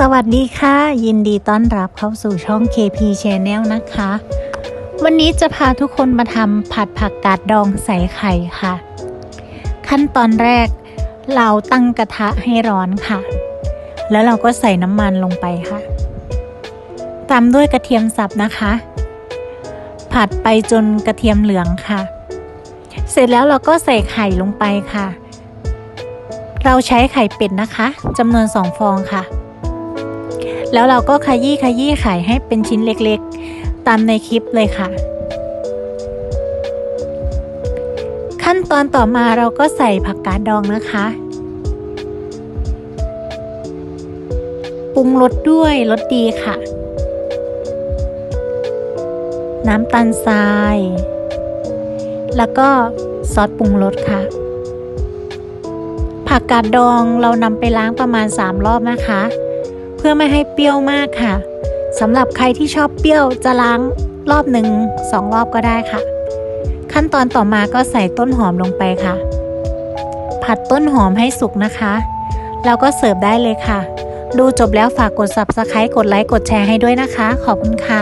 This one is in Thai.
สวัสดีค่ะ ยินดีต้อนรับเข้าสู่ช่อง KP Channel นะคะ วันนี้จะพาทุกคนมาทำผัดผักกาดดองใส่ไข่ค่ะ ขั้นตอนแรกเราตั้งกระทะให้ร้อนค่ะ แล้วเราก็ใส่น้ำมันลงไปค่ะ ตามด้วยกระเทียมสับนะคะ ผัดไปจนกระเทียมเหลืองค่ะ เสร็จแล้วเราก็ใส่ไข่ลงไปค่ะ เราใช้ไข่เป็ดนะคะจำนวนสองฟองค่ะ แล้วเราก็ขยี้ขยี้ไข่ให้เป็นชิ้นเล็กๆ ตามในคลิปเลยค่ะ ขั้นตอนต่อมาเราก็ใส่ผักกาดดองนะคะปรุงรสด้วยรสดีค่ะ น้ำตาลทราย แล้วก็ซอสปรุงรสค่ะ ผักกาดดองเรานำไปล้างประมาณ 3 รอบนะคะ เพื่อไม่ให้เปรี้ยวมากค่ะสำหรับใครที่ชอบเปรี้ยวจะล้างรอบหนึ่งสองรอบก็ได้ค่ะ ขั้นตอนต่อมาก็ใส่ต้นหอมลงไปค่ะ ผัดต้นหอมให้สุกนะคะแล้วก็เสิร์ฟได้เลยค่ะ ดูจบแล้วฝากกด subscribe กดไลค์กดแชร์ให้ด้วยนะคะ ขอบคุณค่ะ